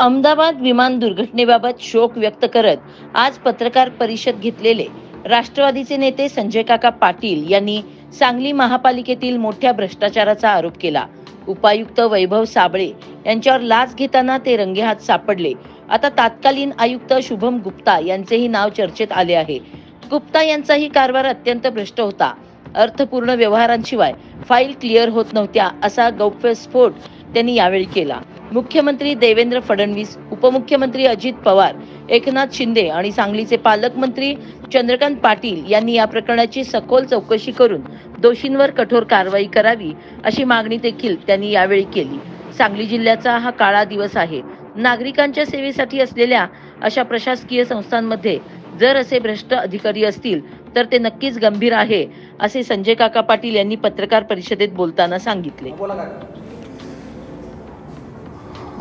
अहमदाबाद विमान दुर्घटनेबाबत शोक व्यक्त करत आज पत्रकार परिषद घेतलेले राष्ट्रवादीचे नेते संजय काका पाटील यांनी सांगली महापालिकेतील मोठ्या भ्रष्टाचाराचा आरोप केला. उपायुक्त वैभव साबळे यांच्यावर लाच घेताना ते रंगेहात सापडले. आता तत्कालीन आयुक्त शुभम गुप्ता यांचेही नाव चर्चेत आले आहे. गुप्ता यांचाही कारभार अत्यंत भ्रष्ट होता. अर्थपूर्ण व्यवहारांशिवाय फाईल क्लिअर होत नव्हत्या असा गौप्यस्फोट त्यांनी यावेळी केला. मुख्यमंत्री देवेंद्र फडणवीस उपमुख्यमंत्री अजित पवार एकनाथ शिंदे आणि सांगलीचे पालकमंत्री चंद्रकांत पाटील यांनी या प्रकरणाची सखोल चौकशी करून दोषींवर कठोर कारवाई करावी अशी मागणी देखील त्यांनी यावेळी केली. सांगली जिल्ह्याचा हा काळा दिवस आहे. नागरिकांच्या सेवेसाठी असलेल्या अशा प्रशासकीय संस्थांमध्ये जर असे भ्रष्ट अधिकारी असतील तर ते नक्कीच गंभीर आहे असे संजय काका पाटील यांनी पत्रकार परिषदेत बोलताना सांगितले. बोला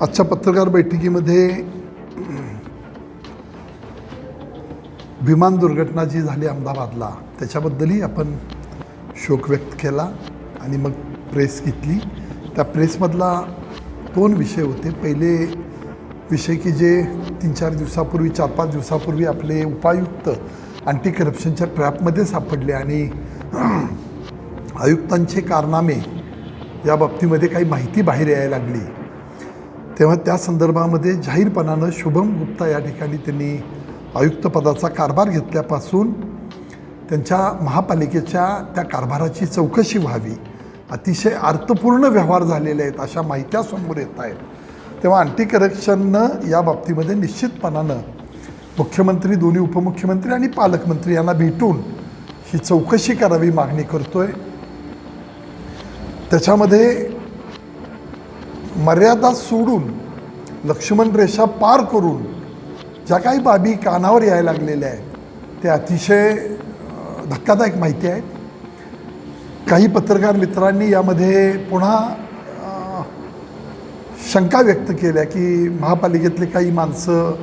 आजच्या पत्रकार बैठकीमध्ये विमान दुर्घटना जी झाली अहमदाबादला त्याच्याबद्दलही आपण शोक व्यक्त केला आणि मग प्रेस घेतली. त्या प्रेसमधला दोन विषय होते. पहिले विषय की जे तीन चार दिवसापूर्वी चार पाच दिवसापूर्वी आपले उपायुक्त अँटी करप्शनच्या ट्रॅपमध्ये सापडले आणि आयुक्तांचे कारनामे या बाबतीमध्ये काही माहिती बाहेर यायला लागली. तेव्हा त्या संदर्भामध्ये जाहीरपणानं शुभम गुप्ता या ठिकाणी त्यांनी आयुक्तपदाचा कारभार घेतल्यापासून त्यांच्या महापालिकेच्या त्या कारभाराची चौकशी व्हावी. अतिशय अर्थपूर्ण व्यवहार झालेले आहेत अशा माहित्या समोर येत आहेत. तेव्हा अँटी करप्शननं या बाबतीमध्ये निश्चितपणानं मुख्यमंत्री दोन्ही उपमुख्यमंत्री आणि पालकमंत्री यांना भेटून ही चौकशी करावी मागणी करतोय. त्याच्यामध्ये मर्यादा सोडून लक्ष्मण रेषा पार करून ज्या काही बाबी कानावर यायला लागलेल्या आहेत त्या अतिशय धक्कादायक माहिती आहेत. काही पत्रकार मित्रांनी यामध्ये पुन्हा शंका व्यक्त केल्या की महापालिकेतले काही माणसं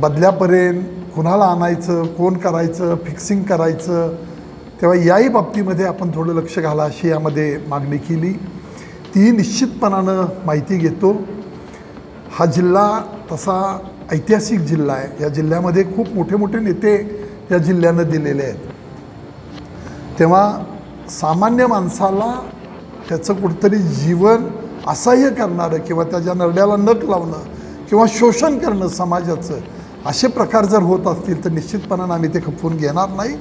बदल्यापर्यंत कुणाला आणायचं कोण करायचं फिक्सिंग करायचं तेव्हा याही बाबतीमध्ये आपण थोडं लक्ष घाला अशी यामध्ये मागणी केली. ती निश्चितपणानं माहिती घेतो. हा जिल्हा तसा ऐतिहासिक जिल्हा आहे. या जिल्ह्यामध्ये खूप मोठे मोठे नेते या जिल्ह्यानं दिलेले आहेत. तेव्हा सामान्य माणसाला त्याचं कुठंतरी जीवन असह्य करणारं किंवा त्याच्या नरड्याला नख लावणं किंवा शोषण करणं समाजाचं असे प्रकार जर होत असतील तर निश्चितपणानं आम्ही ते खपवून घेणार नाही.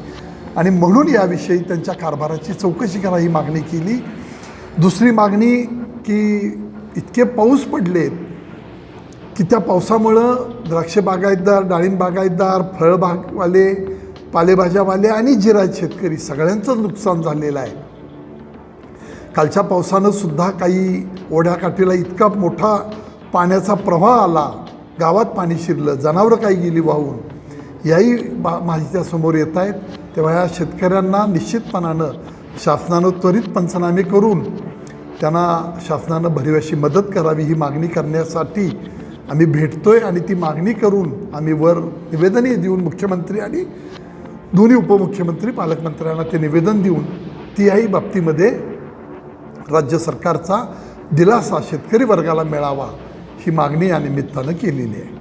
आणि म्हणून याविषयी त्यांच्या कारभाराची चौकशी करा ही मागणी केली. दुसरी मागणी की इतके पाऊस पडलेत की त्या पावसामुळं द्राक्ष बागायतदार डाळिंब बागायतदार फळबागवाले पालेभाज्यावाले आणि जिरायत शेतकरी सगळ्यांचं नुकसान झालेलं आहे. कालच्या पावसानं सुद्धा काही ओढ्याकाठीला इतका मोठा पाण्याचा प्रवाह आला गावात पाणी शिरलं जनावरं काही गेली वाहून याही बा माहित्या समोर येत आहेत. तेव्हा या शेतकऱ्यांना निश्चितपणानं शासनानं त्वरित पंचनामे करून त्यांना शासनानं भरीव अशी मदत करावी ही मागणी करण्यासाठी आम्ही भेटतो आहे आणि ती मागणी करून आम्ही वर निवेदनही देऊन मुख्यमंत्री आणि दोन्ही उपमुख्यमंत्री पालकमंत्र्यांना ते निवेदन देऊन त्याही बाबतीमध्ये राज्य सरकारचा दिलासा शेतकरी वर्गाला मिळावा ही मागणी या निमित्तानं केलेली आहे.